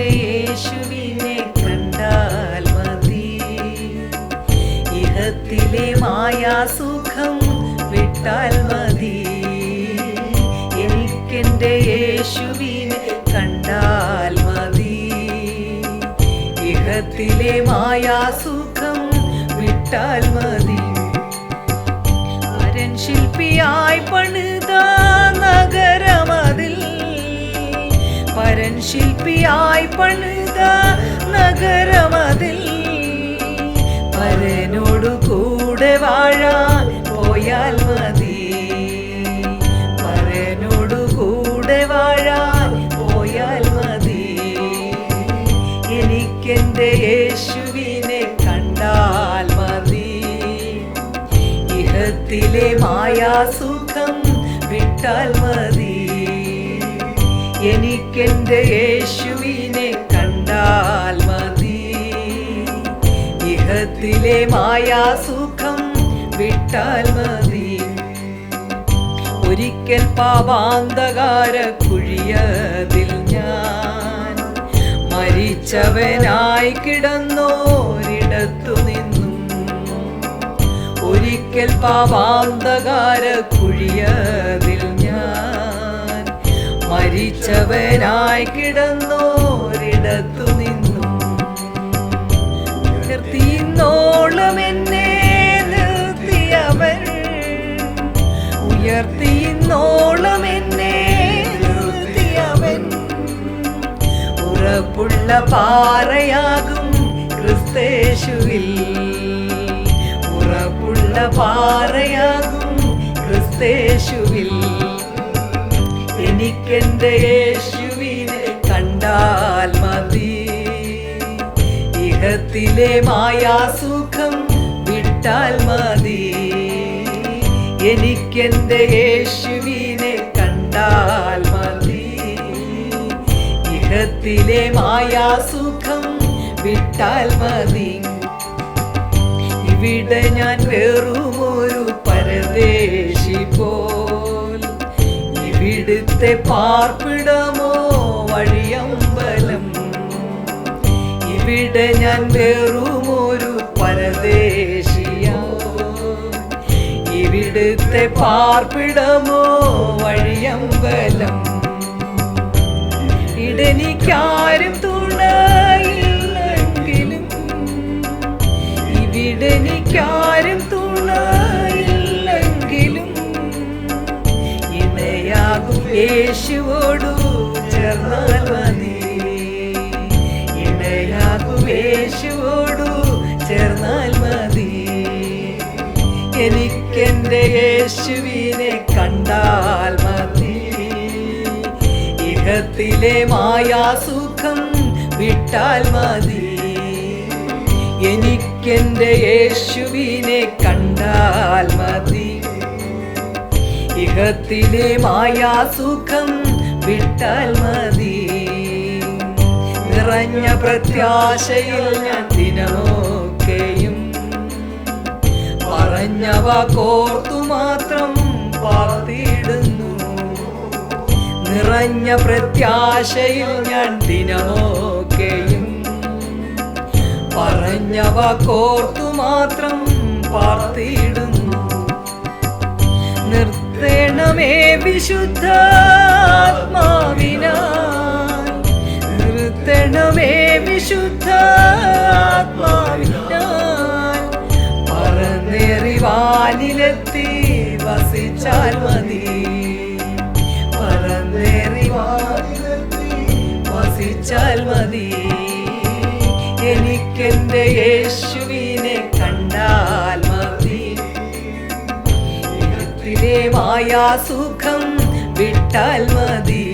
യേശുവിനെ കണ്ടാൽ മതി. ഇഹത്തിലെ മായാസുഖം വിട്ടാൽ മതി. എനിക്കെന്റെ യേശുവിനെ കണ്ടാൽ മതി. ഇഹത്തിലെ മായാസുഖം വിട്ടാൽ മതി. അരൻ ശില്പിയായി പണിത നഗരമതിൽ പരൻ ശില്പിയായി പണിത നഗരമതിൽ. പരനോടു കൂടെ വാഴാൻ പോയാൽ മതി. പരനോടു കൂടെ വാഴാൻ പോയാൽ മതി. എനിക്കെന്റെ യേശുവിനെ കണ്ടാൽ മതി. ഇഹത്തിലെ മായാസുഖം വിട്ടാൽ മതി. എനിക്കെന്റെ യേശുവിനെ കണ്ടാൽ മതി. ഇഹത്തിലെ മായാസുഖം വിട്ടാൽ മതി. ഒരിക്കൽ പാപാന്തകാര കുഴിയതിൽ ഞാൻ മരിച്ചവനായി കിടന്നോരിടത്തു നിന്നും ഒരിക്കൽ പാപാന്തകാര കുഴിയതിൽ ഞാൻ മരിച്ചവനായി കിടന്നോരിടത്തു നിന്നും ഉയർത്തിന്നോളം എന്നെ നിർത്തിയവൻ. ഉയർത്തിന്നോളം എന്നെ നിർത്തിയവൻ. ഉറപ്പുള്ള പാറയാകും ക്രിസ്തേശുവിൽ ഉറപ്പുള്ള പാറയാകും ക്രിസ്തേശുവിൽ എനിക്കെന്റെ യേശുവിനെ കണ്ടാൽ മതി. ഇഹത്തിലെ മായാസുഖം വിട്ടാൽ മതി. എനിക്കെന്റെ യേശുവിനെ കണ്ടാൽ മതി. ഇഹത്തിലെ മായാസുഖം വിട്ടാൽ മതി. ഇവിടെ ഞാൻ വെറുമൊരു പരദേശി പോൽ ഇവിടുത്തെ പാർപ്പിടമോ വഴിയമ്പലം? ഇവിടെ ഞാൻ വെറുമൊരു പരദേശിയോ. ഇവിടുത്തെ പാർപ്പിടമോ വഴിയമ്പലം? ഇടനിക്കാരും തുണയില്ലെങ്കിലും ഇവിടനിക്കാരും തുണയില്ലെങ്കിലും യേശുവോടു ചേർന്നാൽ മതി. യേശുവോടു ചേർന്നാൽ മതി. എനിക്കെന്റെ യേശുവിനെ കണ്ടാൽ മതി. ഇഹത്തിലെ മായാസുഖം വിട്ടാൽ മതി. എനിക്കെന്റെ യേശുവിനെ കണ്ടാൽ മതി. ഇഹത്തിലെ മായാസുഖം വിട്ടാൽ മതി. നിറഞ്ഞ പ്രത്യാശയിൽ ഞാൻ ദിനമൊക്കെയും പറഞ്ഞവ കോർത്തു മാത്രം പാർത്തിയിടുന്നു നിറഞ്ഞ പ്രത്യാശയിൽ ഞാൻ ദിനമൊക്കെയും പറഞ്ഞവ കോർത്തു മാത്രം പാർത്തിയിടുന്നു നിർത്തേണമേ വിശുദ്ധ ആത്മാവിനാൽ നിർത്തണമേ വിശുദ്ധ ആത്മാവിനാൽ വസിച്ചാൽ മതി. പറന്നേറി വസിച്ചാൽ മതി. എനിക്കെന്റെ യേശുവിനെ കണ്ടാൽ ഇഹത്തിലെ മായാസുഖം വിട്ടാൽ മതി.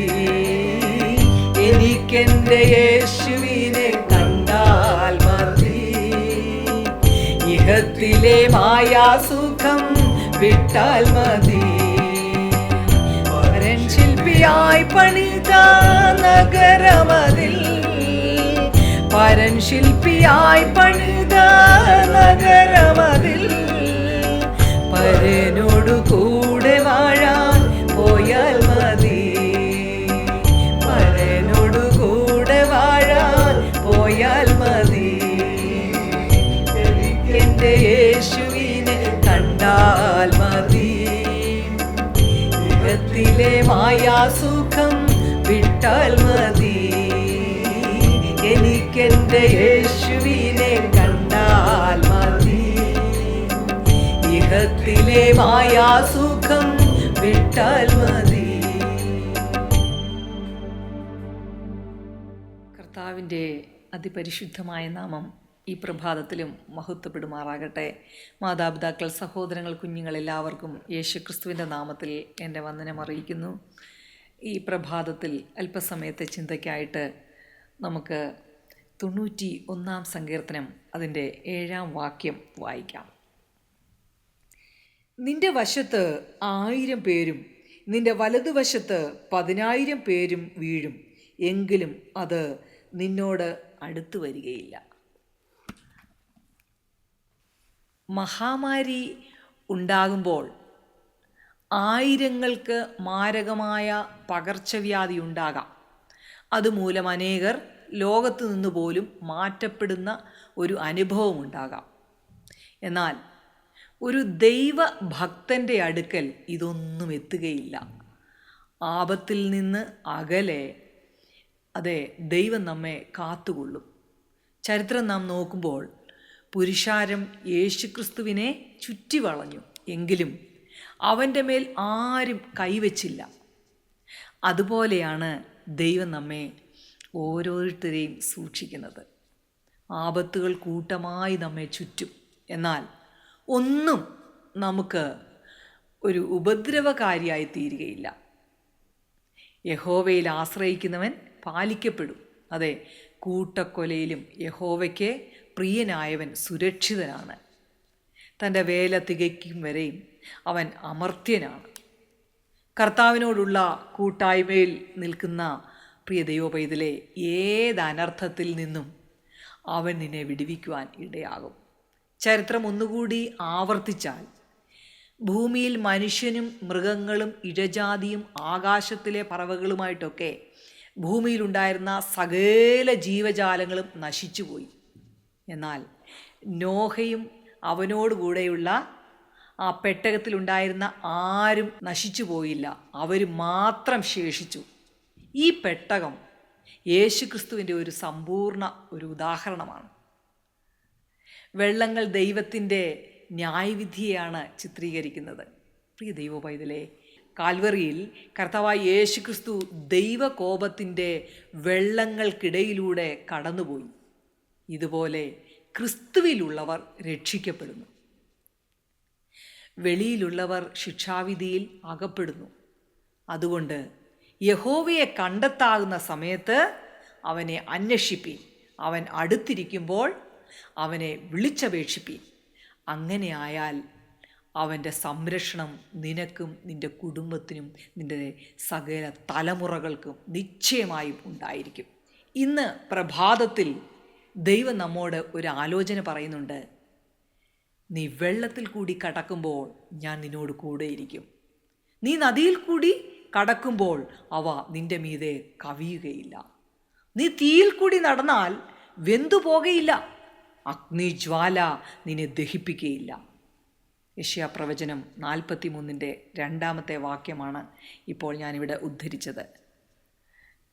എനിക്കെന്റെ യേശുവിനെ കണ്ടാൽ മതി. ഇഹത്തിലെ മായാസുഖം വിട്ടാൽ മതി. വരൻ ശില്പിയായി പണിത നഗരമതിൽ പരൻ ശില്പിയായി പണിത നഗരമതിൽ മായാസുഖം വിട്ടാൽ മതി. എനിക്കെന്റെ യേശുവിനെ കണ്ടാൽ മതി. ഇഹത്തിലെ മായാസുഖം വിട്ടാൽ മതി. കർത്താവിന്റെ അതിപരിശുദ്ധമായ നാമം ഈ പ്രഭാതത്തിലും മഹത്വപ്പെടുമാറാകട്ടെ. മാതാപിതാക്കൾ സഹോദരങ്ങൾ കുഞ്ഞുങ്ങൾ എല്ലാവർക്കും യേശുക്രിസ്തുവിന്റെ നാമത്തിൽ എന്റെ വന്ദനം അറിയിക്കുന്നു. ഈ പ്രഭാതത്തിൽ അല്പസമയത്തെ ചിന്തയ്ക്കായിട്ട് നമുക്ക് തൊണ്ണൂറ്റി ഒന്നാം സങ്കീർത്തനം അതിന്റെ ഏഴാം വാക്യം വായിക്കാം. നിന്റെ വശത്ത് ആയിരം പേരും നിന്റെ വലതുവശത്ത് പതിനായിരം പേരും വീഴും. എങ്കിലും അത് നിന്നോട് അടുത്തു വരികയില്ല. മഹാമാരി ഉണ്ടാകുമ്പോൾ ആയിരങ്ങൾക്ക് മാരകമായ പകർച്ചവ്യാധി ഉണ്ടാകാം. അതുമൂലം അനേകർ ലോകത്ത് നിന്ന് പോലും മാറ്റപ്പെടുന്ന ഒരു അനുഭവം ഉണ്ടാകാം. എന്നാൽ ഒരു ദൈവഭക്തന്റെ അടുക്കൽ ഇതൊന്നും എത്തുകയില്ല. ആപത്തിൽ നിന്ന് അകലെ അതെ ദൈവം നമ്മെ കാത്തുകൊള്ളും. ചരിത്രം നാം നോക്കുമ്പോൾ പുരുഷാരം യേശുക്രിസ്തുവിനെ ചുറ്റി വളഞ്ഞു എങ്കിലും അവന്റെ മേൽ ആരും കൈവച്ചില്ല. അതുപോലെയാണ് ദൈവം നമ്മെ ഓരോരുത്തരെയും സൂക്ഷിക്കുന്നത്. ആപത്തുകൾ കൂട്ടമായി നമ്മെ ചുറ്റും. എന്നാൽ ഒന്നും നമുക്ക് ഒരു ഉപദ്രവകാരിയായി തീരുകയില്ല. യഹോവയിൽ ആശ്രയിക്കുന്നവൻ പാലിക്കപ്പെടും. അതെ കൂട്ടക്കൊലയിലും യഹോവയ്ക്ക് പ്രിയനായവൻ സുരക്ഷിതനാണ്. തന്റെ വേല തികയ്ക്കും വരെയും അവൻ അമർത്യനാണ്. കർത്താവിനോടുള്ള കൂട്ടായ്മയിൽ നിൽക്കുന്ന പ്രിയ ദൈവപൈതലെ ഏത് അനർത്ഥത്തിൽ നിന്നും അവൻ നിന്നെ വിടുവിക്കുവാൻ ഇടയാകും. ചരിത്രം ഒന്നുകൂടി ആവർത്തിച്ചാൽ ഭൂമിയിൽ മനുഷ്യനും മൃഗങ്ങളും ഇഴജാതിയും ആകാശത്തിലെ പറവകളുമായിട്ടൊക്കെ ഭൂമിയിലുണ്ടായിരുന്ന സകല ജീവജാലങ്ങളും നശിച്ചുപോയി. എന്നാൽ നോഹയും അവനോടുകൂടെയുള്ള ആ പെട്ടകത്തിലുണ്ടായിരുന്ന ആരും നശിച്ചു പോയില്ല അവർ മാത്രം ശേഷിച്ചു. ഈ പെട്ടകം യേശുക്രിസ്തുവിന്റെ ഒരു സമ്പൂർണ ഒരു ഉദാഹരണമാണ്. വെള്ളങ്ങൾ ദൈവത്തിന്റെ ന്യായവിധിയെയാണ് ചിത്രീകരിക്കുന്നത്. പ്രിയ ദൈവ പൈതലേ കാൽവറിയിൽ കർത്താവായ യേശുക്രിസ്തു ദൈവകോപത്തിന്റെ വെള്ളങ്ങൾക്കിടയിലൂടെ കടന്നുപോയി. ഇതുപോലെ ക്രിസ്തുവിലുള്ളവർ രക്ഷിക്കപ്പെടുന്നു. വെളിയിലുള്ളവർ ശിക്ഷാവിധിയിൽ അകപ്പെടുന്നു. അതുകൊണ്ട് യഹോവയെ കണ്ടെത്താകുന്ന സമയത്ത് അവനെ അന്വേഷിപ്പീൻ. അവൻ അടുത്തിരിക്കുമ്പോൾ അവനെ വിളിച്ചപേക്ഷിപ്പീൻ. അങ്ങനെയായാൽ അവന്റെ സംരക്ഷണം നിനക്കും നിന്റെ കുടുംബത്തിനും നിന്റെ സകല തലമുറകൾക്കും നിശ്ചയമായും ഉണ്ടായിരിക്കും. ഇന്ന് പ്രഭാതത്തിൽ ദൈവം നമ്മോട് ഒരു ആലോചന പറയുന്നുണ്ട്. നീ വെള്ളത്തിൽ കൂടി കടക്കുമ്പോൾ ഞാൻ നിന്നോട് കൂടെയിരിക്കും നീ നദിയിൽ കൂടി കടക്കുമ്പോൾ അവ നിന്റെ മീതെ കവിയുകയില്ല. നീ തീയിൽ കൂടി നടന്നാൽ വെന്തു പോകയില്ല. അഗ്നിജ്വാല നിന്നെ ദഹിപ്പിക്കുകയില്ല യഷ്യാ പ്രവചനം നാൽപ്പത്തി മൂന്നിന്റെ രണ്ടാമത്തെ വാക്യമാണ് ഇപ്പോൾ ഞാനിവിടെ ഉദ്ധരിച്ചത്.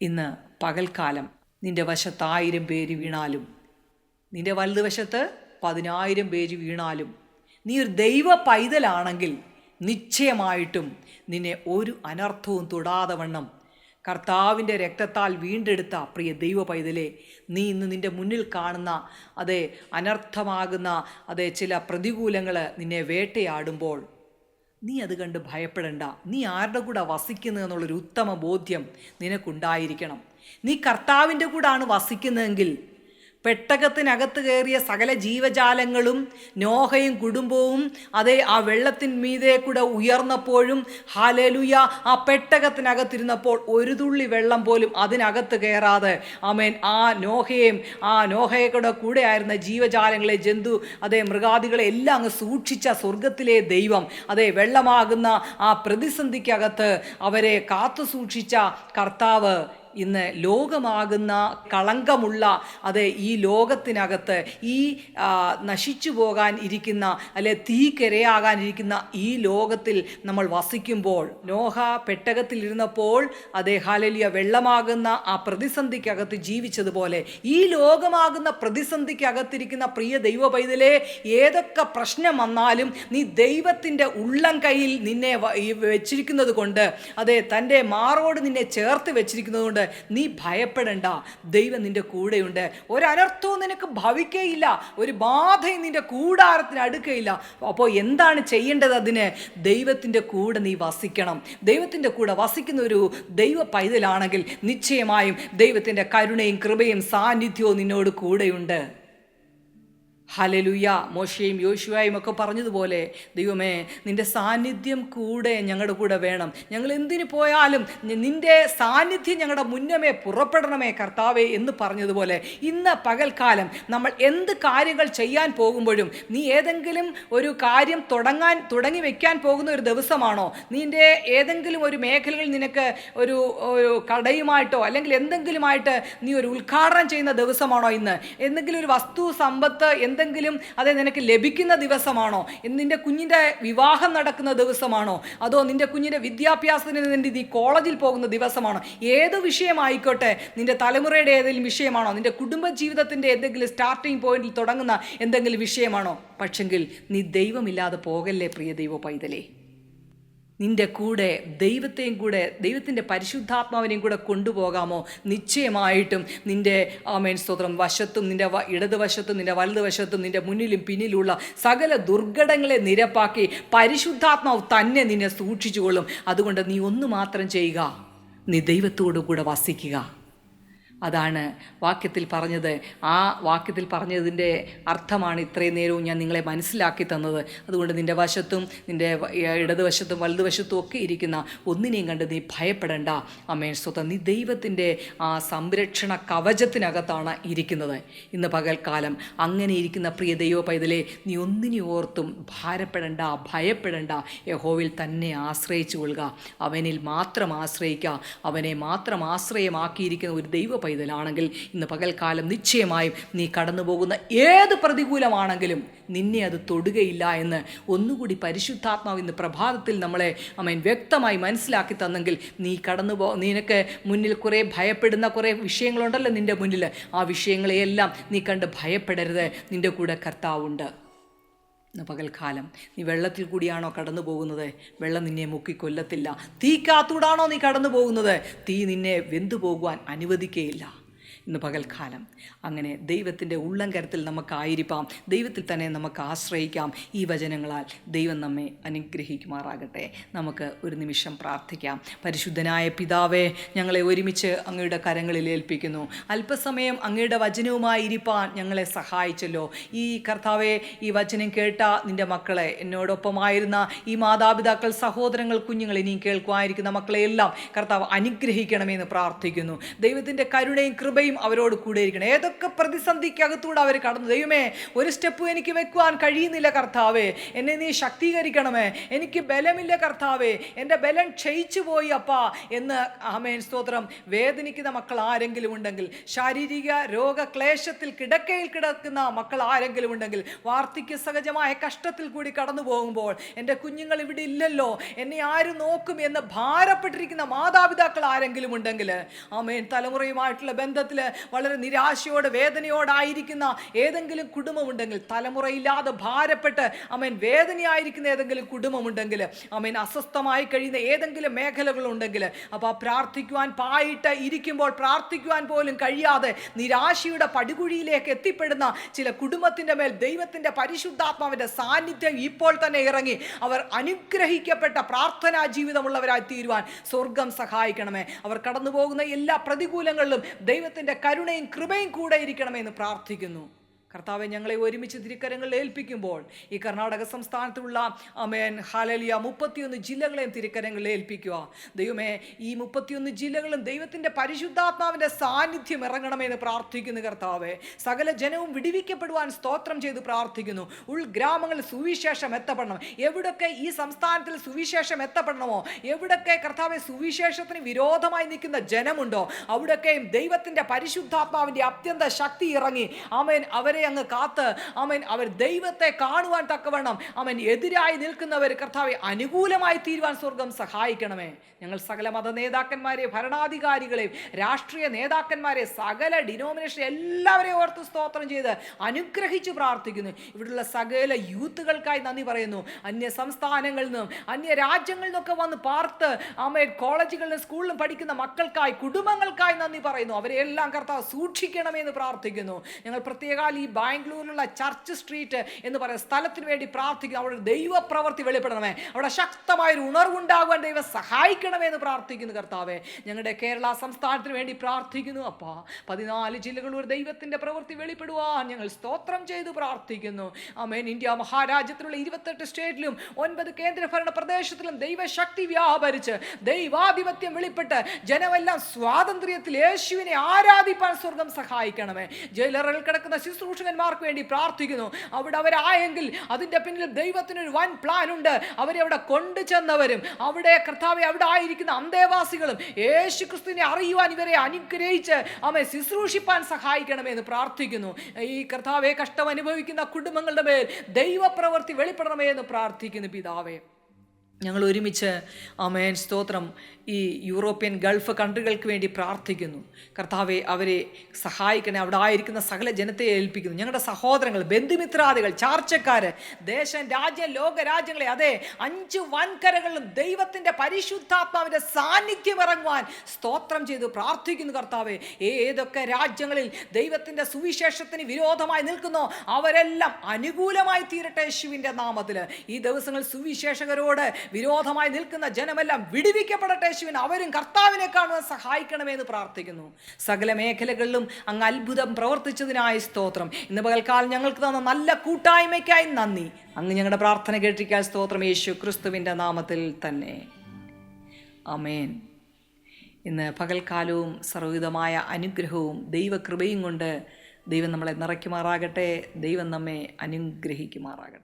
ഇന്ന് പകൽക്കാലം നിന്റെ വശത്ത് ആയിരം പേര് വീണാലും നിന്റെ വലതുവശത്ത് പതിനായിരം പേര് വീണാലും നീ ഒരു ദൈവ പൈതലാണെങ്കിൽ നിശ്ചയമായിട്ടും നിന്നെ ഒരു അനർത്ഥവും തൊടാതെ വണ്ണം. കർത്താവിന്റെ രക്തത്താൽ വീണ്ടെടുത്ത പ്രിയ ദൈവ പൈതലെ നീ ഇന്ന് നിന്റെ മുന്നിൽ കാണുന്ന അതെ അനർത്ഥമാകുന്ന അതെ ചില പ്രതികൂലങ്ങൾ നിന്നെ വേട്ടയാടുമ്പോൾ നീ അത് കണ്ട് ഭയപ്പെടണ്ട. നീ ആരുടെ കൂടെ വസിക്കുന്നു എന്നുള്ളൊരു ഉത്തമ ബോധ്യം നിനക്കുണ്ടായിരിക്കണം. നീ കർത്താവിന്റെ കൂടാണ് വസിക്കുന്നതെങ്കിൽ പെട്ടകത്തിനകത്ത് കയറിയ സകല ജീവജാലങ്ങളും നോഹയും കുടുംബവും അതേ ആ വെള്ളത്തിൻ മീതെ കൂടെ ഉയർന്നപ്പോഴും ഹാലലുയ ആ പെട്ടകത്തിനകത്തിരുന്നപ്പോൾ ഒരു തുള്ളി വെള്ളം പോലും അതിനകത്ത് കയറാതെ ആമേൻ ആ നോഹയെയും ആ നോഹയെക്കൂടെ കൂടെ ആയിരുന്ന ജീവജാലങ്ങളെ ജന്തു അതേ മൃഗാദികളെ എല്ലാം അങ്ങ് സൂക്ഷിച്ച സ്വർഗത്തിലെ ദൈവം അതേ വെള്ളമാകുന്ന ആ പ്രതിസന്ധിക്കകത്ത് അവരെ കാത്തു സൂക്ഷിച്ച കർത്താവ് ഇന്ന് ലോകമാകുന്ന കളങ്കമുള്ള അത് ഈ ലോകത്തിനകത്ത് ഈ നശിച്ചു പോകാൻ ഇരിക്കുന്ന അല്ലെ തീക്കരയാകാനിരിക്കുന്ന ഈ ലോകത്തിൽ നമ്മൾ വസിക്കുമ്പോൾ നോഹ പെട്ടകത്തിലിരുന്നപ്പോൾ അതേ ഹാലലിയ വെള്ളമാകുന്ന ആ പ്രതിസന്ധിക്കകത്ത് ജീവിച്ചതുപോലെ ഈ ലോകമാകുന്ന പ്രതിസന്ധിക്കകത്തിരിക്കുന്ന പ്രിയ ദൈവ പൈതലെ ഏതൊക്കെ പ്രശ്നം വന്നാലും നീ ദൈവത്തിന്റെ ഉള്ളം കയ്യിൽ നിന്നെ വെച്ചിരിക്കുന്നത് കൊണ്ട് അതെ തന്റെ മാറോട് നിന്നെ ചേർത്ത് വെച്ചിരിക്കുന്നത് കൊണ്ട് നീ ഭയപ്പെടണ്ട ദൈവം നിന്റെ കൂടെയുണ്ട്. ഒരനർത്ഥവും നിനക്ക് ഭവിക്കയില്ല. ഒരു ബാധയും നിന്റെ കൂടാരത്തിന് അടുക്കയില്ല. അപ്പോൾ എന്താണ് ചെയ്യേണ്ടത് അതിന്? ദൈവത്തിന്റെ കൂടെ നീ വസിക്കണം. ദൈവത്തിന്റെ കൂടെ വസിക്കുന്ന ഒരു ദൈവ പൈതലാണെങ്കിൽ നിശ്ചയമായും ദൈവത്തിന്റെ കരുണയും കൃപയും സാന്നിധ്യവും നിന്നോട് കൂടെയുണ്ട്. ഹലലുയ മോശയും യോശുവായും ഒക്കെ പറഞ്ഞതുപോലെ ദൈവമേ നിന്റെ സാന്നിധ്യം കൂടെ ഞങ്ങളുടെ കൂടെ വേണം. ഞങ്ങൾ എന്തിനു പോയാലും നിന്റെ സാന്നിധ്യം ഞങ്ങളുടെ മുന്നമേ പുറപ്പെടണമേ കർത്താവേ എന്ന് പറഞ്ഞതുപോലെ ഇന്ന് പകൽക്കാലം നമ്മൾ എന്ത് കാര്യങ്ങൾ ചെയ്യാൻ പോകുമ്പോഴും നീ ഏതെങ്കിലും ഒരു കാര്യം തുടങ്ങാൻ തുടങ്ങി വെക്കാൻ പോകുന്ന ഒരു ദിവസമാണോ നിന്റെ ഏതെങ്കിലും ഒരു മേഖലകളിൽ നിനക്ക് ഒരു ഒരു കടയുമായിട്ടോ അല്ലെങ്കിൽ എന്തെങ്കിലുമായിട്ട് നീ ഒരു ഉദ്ഘാടനം ചെയ്യുന്ന ദിവസമാണോ ഇന്ന്? എന്തെങ്കിലും ഒരു വസ്തു സമ്പത്ത് എന്തെങ്കിലും അത് നിനക്ക് ലഭിക്കുന്ന ദിവസമാണോ? നിന്റെ കുഞ്ഞിന്റെ വിവാഹം നടക്കുന്ന ദിവസമാണോ? അതോ നിന്റെ കുഞ്ഞിന്റെ വിദ്യാഭ്യാസത്തിന് നിന്റെ ഈ കോളേജിൽ പോകുന്ന ദിവസമാണോ? ഏത് വിഷയമായിക്കോട്ടെ നിന്റെ തലമുറയുടെ ഏതെങ്കിലും വിഷയമാണോ? നിന്റെ കുടുംബ ജീവിതത്തിന്റെ എന്തെങ്കിലും സ്റ്റാർട്ടിംഗ് പോയിന്റിൽ തുടങ്ങുന്ന എന്തെങ്കിലും വിഷയമാണോ? പക്ഷെങ്കിൽ നീ ദൈവമില്ലാതെ പോകല്ലേ പ്രിയ ദൈവ പൈതലേ? നിന്റെ കൂടെ ദൈവത്തെയും കൂടെ ദൈവത്തിന്റെ പരിശുദ്ധാത്മാവിനെയും കൂടെ കൊണ്ടുപോകാമോ? നിശ്ചയമായിട്ടും നിന്റെ ആമേൻ സ്തോത്രം വശത്തും നിന്റെ ഇടതുവശത്തും നിന്റെ വലതുവശത്തും നിന്റെ മുന്നിലും പിന്നിലുള്ള സകല ദുർഘടങ്ങളെ നിരപ്പാക്കി പരിശുദ്ധാത്മാവ് തന്നെ നിന്നെ സൂക്ഷിച്ചുകൊള്ളും. അതുകൊണ്ട് നീ ഒന്ന് മാത്രം ചെയ്യുക. നീ ദൈവത്തോടു കൂടെ വസിക്കുക. അതാണ് വാക്യത്തിൽ പറഞ്ഞത്. ആ വാക്യത്തിൽ പറഞ്ഞതിന്റെ അർത്ഥമാണ് ഇത്രയും നേരവും ഞാൻ നിങ്ങളെ മനസ്സിലാക്കി തന്നത്. അതുകൊണ്ട് നിന്റെ വശത്തും നിന്റെ ഇടതുവശത്തും വലതുവശത്തും ഒക്കെ ഇരിക്കുന്ന ഒന്നിനെയും കണ്ട് നീ ഭയപ്പെടേണ്ട. അമ്മേ സ്വത്തം നീ ദൈവത്തിന്റെ ആ സംരക്ഷണ കവചത്തിനകത്താണ് ഇരിക്കുന്നത്. ഇന്ന് പകൽക്കാലം അങ്ങനെ ഇരിക്കുന്ന പ്രിയ ദൈവ പൈതലെ നീ ഒന്നിനെ ഓർത്തും ഭാരപ്പെടേണ്ട ഭയപ്പെടേണ്ട. യഹോവിൽ തന്നെ ആശ്രയിച്ചു കൊള്ളുക. അവനിൽ മാത്രം ആശ്രയിക്കുക അവനെ മാത്രം ആശ്രയമാക്കിയിരിക്കുന്ന ഒരു ദൈവ പൈതലാണെങ്കിൽ ഇന്ന് പകൽക്കാലം നിശ്ചയമായും നീ കടന്നു പോകുന്ന ഏത് പ്രതികൂലമാണെങ്കിലും നിന്നെ അത് തൊടുകയില്ല എന്ന് ഒന്നുകൂടി പരിശുദ്ധാത്മാവ് ഇന്ന് പ്രഭാതത്തിൽ നമ്മളെ അമ്മൻ വ്യക്തമായി മനസ്സിലാക്കി തന്നെങ്കിൽ നീ കടന്നു പോ നിനക്ക് മുന്നിൽ കുറേ ഭയപ്പെടുന്ന കുറേ വിഷയങ്ങളുണ്ടല്ലോ നിന്റെ മുന്നിൽ. ആ വിഷയങ്ങളെയെല്ലാം നീ കണ്ട് ഭയപ്പെടരുത്. നിന്റെ കൂടെ കർത്താവുണ്ട്. പകൽക്കാലം. നീ വെള്ളത്തിൽ കൂടിയാണോ കടന്നു പോകുന്നത്? വെള്ളം നിന്നെ മുക്കി കൊല്ലത്തില്ല. തീക്കാത്തൂടാണോ നീ കടന്നു പോകുന്നത്? തീ നിന്നെ വെന്തു പോകുവാൻ അനുവദിക്കുകയില്ല ഇന്ന് പകൽക്കാലം. അങ്ങനെ ദൈവത്തിന്റെ ഉള്ളംകരത്തിൽ നമുക്കായിരിക്കാം. ദൈവത്തിൽ തന്നെ നമുക്ക് ആശ്രയിക്കാം. ഈ വചനങ്ങളാൽ ദൈവം നമ്മെ അനുഗ്രഹിക്കുമാറാകട്ടെ. നമുക്ക് ഒരു നിമിഷം പ്രാർത്ഥിക്കാം. പരിശുദ്ധനായ പിതാവേ ഞങ്ങളെ ഒരുമിച്ച് അങ്ങയുടെ കരങ്ങളിൽ ഏൽപ്പിക്കുന്നു. അല്പസമയം അങ്ങയുടെ വചനവുമായി ഇരിപ്പാൻ ഞങ്ങളെ സഹായിച്ചല്ലോ. ഈ കർത്താവെ ഈ വചനം കേട്ട നിന്റെ മക്കളെ എന്നോടൊപ്പമായിരുന്ന ഈ മാതാപിതാക്കൾ സഹോദരങ്ങൾ കുഞ്ഞുങ്ങൾ ഇനിയും കേൾക്കുമായിരിക്കുന്ന മക്കളെയെല്ലാം കർത്താവ് അനുഗ്രഹിക്കണമെന്ന് പ്രാർത്ഥിക്കുന്നു. ദൈവത്തിന്റെ കരുണയും കൃപയും അവരോട് കൂടെ ഇരിക്കണം. ഏതൊക്കെ പ്രതിസന്ധിക്കകത്തൂടെ അവർ കടന്നു? ദൈവമേ ഒരു സ്റ്റെപ്പ് എനിക്ക് വെക്കുവാൻ കഴിയുന്നില്ല കർത്താവേ. എന്നെ നീ ശക്തീകരിക്കണമേ. എനിക്ക് ബലമില്ല കർത്താവേ. എന്റെ ബലം ക്ഷയിച്ചു പോയി അപ്പാ എന്ന് ആമേൻ. സ്തോത്രം. വേദനിക്കുന്ന മക്കൾ ആരെങ്കിലും ഉണ്ടെങ്കിൽ ശാരീരിക രോഗക്ലേശത്തിൽ കിടക്കയിൽ കിടക്കുന്ന മക്കൾ ആരെങ്കിലും ഉണ്ടെങ്കിൽ വാർദ്ധക്യ സഹജമായ കഷ്ടത്തിൽ കൂടി കടന്നു പോകുമ്പോൾ എന്റെ കുഞ്ഞുങ്ങൾ ഇവിടെ ഇല്ലല്ലോ. എന്നെ ആര് നോക്കും? എന്ന് ഭാരപ്പെട്ടിരിക്കുന്ന മാതാപിതാക്കൾ ആരെങ്കിലും ഉണ്ടെങ്കിൽ ആമേൻ. തലമുറയുമായിട്ടുള്ള ബന്ധത്തിൽ വളരെ നിരാശയോടെ വേദനയോടായിരിക്കുന്ന ഏതെങ്കിലും കുടുംബമുണ്ടെങ്കിൽ തലമുറയില്ലാതെ ഭാരപ്പെട്ട് അമേൻ വേദനയായിരിക്കുന്ന ഏതെങ്കിലും കുടുംബമുണ്ടെങ്കിൽ അമേൻ അസ്വസ്ഥമായി കഴിയുന്ന ഏതെങ്കിലും മേഖലകളുണ്ടെങ്കിൽ അപ്പോൾ പ്രാർത്ഥിക്കുവാൻ പായിട്ട് ഇരിക്കുമ്പോൾ പ്രാർത്ഥിക്കുവാൻ പോലും കഴിയാതെ നിരാശയുടെ പടുകുഴിയിലേക്ക് എത്തിപ്പെടുന്ന ചില കുടുംബത്തിന്റെ മേൽ ദൈവത്തിന്റെ പരിശുദ്ധാത്മാവിന്റെ സാന്നിധ്യം ഇപ്പോൾ തന്നെ ഇറങ്ങി അവർ അനുഗ്രഹിക്കപ്പെട്ട പ്രാർത്ഥനാ ജീവിതമുള്ളവരായി തീരുവാൻ സ്വർഗം സഹായിക്കണമേ. അവർ കടന്നു പോകുന്ന എല്ലാ പ്രതികൂലങ്ങളിലും ദൈവത്തിന്റെ കരുണയും കൃപയും കൂടെ ഇരിക്കണമെന്ന് പ്രാർത്ഥിക്കുന്നു. കർത്താവെ ഞങ്ങളെ ഒരുമിച്ച് തിരുക്കരങ്ങളിൽ ഏൽപ്പിക്കുമ്പോൾ ഈ കർണാടക സംസ്ഥാനത്തുള്ള അമേൻ ഹാലലിയ മുപ്പത്തിയൊന്ന് ജില്ലകളെയും തിരുക്കരങ്ങളിൽ ഏൽപ്പിക്കുക. ദൈവമേ ഈ മുപ്പത്തിയൊന്ന് ജില്ലകളും ദൈവത്തിന്റെ പരിശുദ്ധാത്മാവിന്റെ സാന്നിധ്യം ഇറങ്ങണമെന്ന് പ്രാർത്ഥിക്കുന്നു കർത്താവെ. സകല ജനവും വിടിവിക്കപ്പെടുവാൻ സ്തോത്രം ചെയ്ത് പ്രാർത്ഥിക്കുന്നു. ഉൾഗ്രാമങ്ങളിൽ സുവിശേഷം എത്തപ്പെടണം. എവിടൊക്കെ ഈ സംസ്ഥാനത്തിൽ സുവിശേഷം എത്തപ്പെടണമോ? എവിടൊക്കെ കർത്താവെ സുവിശേഷത്തിന് വിരോധമായി നിൽക്കുന്ന ജനമുണ്ടോ? അവിടൊക്കെയും ദൈവത്തിന്റെ പരിശുദ്ധാത്മാവിന്റെ അത്യന്ത ശക്തി ഇറങ്ങി. അമേൻ അവരെ അങ്ങ് കാത്ത്. ആമേൻ. അവർ ദൈവത്തെ കാണുവാൻ തക്കവണ്ണം അവൻ എതിരായി നിൽക്കുന്നവർ കർത്താവെ അനുകൂലമായി തീരുവാൻ സ്വർഗം സഹായിക്കണമേ. ഞങ്ങൾ സകല മത നേതാക്കന്മാരെ ഭരണാധികാരികളെയും രാഷ്ട്രീയ നേതാക്കന്മാരെ സകല ഡിനോമിനേഷൻ എല്ലാവരെയും ഓർത്ത് സ്തോത്രം ചെയ്ത് അനുഗ്രഹിച്ച് പ്രാർത്ഥിക്കുന്നു. ഇവിടെയുള്ള സകല യൂത്തുകൾക്കായി നന്ദി പറയുന്നു. അന്യ സംസ്ഥാനങ്ങളിൽ നിന്നും അന്യ രാജ്യങ്ങളിൽ നിന്നൊക്കെ വന്ന് പാർത്ത് അമ്മ കോളേജുകളിലും സ്കൂളിലും പഠിക്കുന്ന മക്കൾക്കായി കുടുംബങ്ങൾക്കായി നന്ദി പറയുന്നു. അവരെല്ലാം കർത്താവ് സൂക്ഷിക്കണമെന്ന് പ്രാർത്ഥിക്കുന്നു. ഞങ്ങൾ പ്രത്യേകാൽ ഈ ബാംഗ്ലൂരിലുള്ള ചർച്ച് സ്ട്രീറ്റ് എന്ന് പറയുന്ന സ്ഥലത്തിന് വേണ്ടി പ്രാർത്ഥിക്കുന്നു അവിടെ ദൈവപ്രവർത്തി വെളിപ്പെടണമേ. അവിടെ ശക്തമായൊരു ഉണർവുണ്ടാകുവാൻ ദൈവം സഹായിക്കണമേ എന്ന് പ്രാർത്ഥിക്കുന്നു കർത്താവെ. ഞങ്ങളുടെ കേരള സംസ്ഥാനത്തിന് വേണ്ടി പ്രാർത്ഥിക്കുന്നു. അപ്പാ പതിനാല് ജില്ലകളിലൂടെ ദൈവത്തിന്റെ പ്രവൃത്തി വെളിപ്പെടുവാൻ ഞങ്ങൾ സ്തോത്രം ചെയ്ത് പ്രാർത്ഥിക്കുന്നു. അമേൻ ഇന്ത്യ മഹാരാജ്യത്തിലുള്ള ഇരുപത്തെട്ട് സ്റ്റേറ്റിലും ഒൻപത് കേന്ദ്രഭരണ പ്രദേശത്തിലും ദൈവശക്തി വ്യാപരിച്ച് ദൈവാധിപത്യം വെളിപ്പെട്ട് ജനമെല്ലാം സ്വാതന്ത്ര്യത്തിൽ യേശുവിനെ ആരാധിപ്പാൻ സ്വർഗം സഹായിക്കണമേ. ജയിലറിൽ കിടക്കുന്ന ശുശ്രൂഷകന്മാർക്ക് വേണ്ടി പ്രാർത്ഥിക്കുന്നു. അവിടെ അവരായെങ്കിൽ അതിന്റെ പിന്നിൽ ദൈവത്തിനൊരു വൻ പ്ലാൻ ഉണ്ട്. അവരെ അവിടെ കൊണ്ടുചെന്നവരും അവിടെ കർത്താവെ അവിടെ ആയിരിക്കുന്ന അന്തേവാസികളും യേശു ക്രിസ്തുവിനെ അറിയുവാൻ ഇവരെ അനുഗ്രഹിച്ച് അവയെ ശുശ്രൂഷിപ്പാൻ സഹായിക്കണമെന്ന് പ്രാർത്ഥിക്കുന്നു. ഈ കർത്താവെ കഷ്ടം അനുഭവിക്കുന്ന കുടുംബങ്ങളുടെ മേൽ ദൈവപ്രവൃത്തി വെളിപ്പെടണമേ എന്ന് പ്രാർത്ഥിക്കുന്നു പിതാവേ. ഞങ്ങൾ ഒരുമിച്ച് അമേൻ സ്തോത്രം. ഈ യൂറോപ്യൻ ഗൾഫ് കൺട്രികൾക്ക് വേണ്ടി പ്രാർത്ഥിക്കുന്നു. കർത്താവെ അവരെ സഹായിക്കണേ. അവിടെ ആയിരിക്കുന്ന സകല ജനത്തെ ഏൽപ്പിക്കുന്നു. ഞങ്ങളുടെ സഹോദരങ്ങൾ ബന്ധുമിത്രാദികൾ ചാർച്ചക്കാർ ദേശം രാജ്യം ലോക രാജ്യങ്ങളെ അതെ അഞ്ച് വൻകരകളിലും ദൈവത്തിന്റെ പരിശുദ്ധാത്മാവിന്റെ സാന്നിധ്യം ഇറങ്ങുവാൻ സ്തോത്രം ചെയ്തു. പ്രാർത്ഥിക്കുന്നു കർത്താവെ ഏതൊക്കെ രാജ്യങ്ങളിൽ ദൈവത്തിന്റെ സുവിശേഷത്തിന് വിരോധമായി നിൽക്കുന്നോ അവരെല്ലാം അനുകൂലമായി തീരട്ടെ യേശുവിന്റെ നാമത്തിൽ ഈ ദിവസങ്ങൾ സുവിശേഷകരോട് വിരോധമായി നിൽക്കുന്ന ജനമെല്ലാം വിടിവിക്കപ്പെടട്ടെ യേശുവിന്. അവരും കർത്താവിനെ കാണുവാൻ സഹായിക്കണമേ എന്ന് പ്രാർത്ഥിക്കുന്നു. സകല മേഖലകളിലും അങ്ങ് അത്ഭുതം പ്രവർത്തിച്ചതിനായ സ്തോത്രം. ഇന്ന് പകൽക്കാലം ഞങ്ങൾക്ക് തന്ന നല്ല കൂട്ടായ്മയ്ക്കായി നന്ദി. അങ്ങ് ഞങ്ങളുടെ പ്രാർത്ഥന കേട്ടിരിക്കാൻ സ്തോത്രം യേശു ക്രിസ്തുവിന്റെ നാമത്തിൽ തന്നെ. അമേൻ ഇന്ന് പകൽക്കാലവും സർവവിധമായ അനുഗ്രഹവും ദൈവകൃപയും കൊണ്ട് ദൈവം നമ്മളെ നിറയ്ക്കുമാറാകട്ടെ. ദൈവം നമ്മെ അനുഗ്രഹിക്കുമാറാകട്ടെ.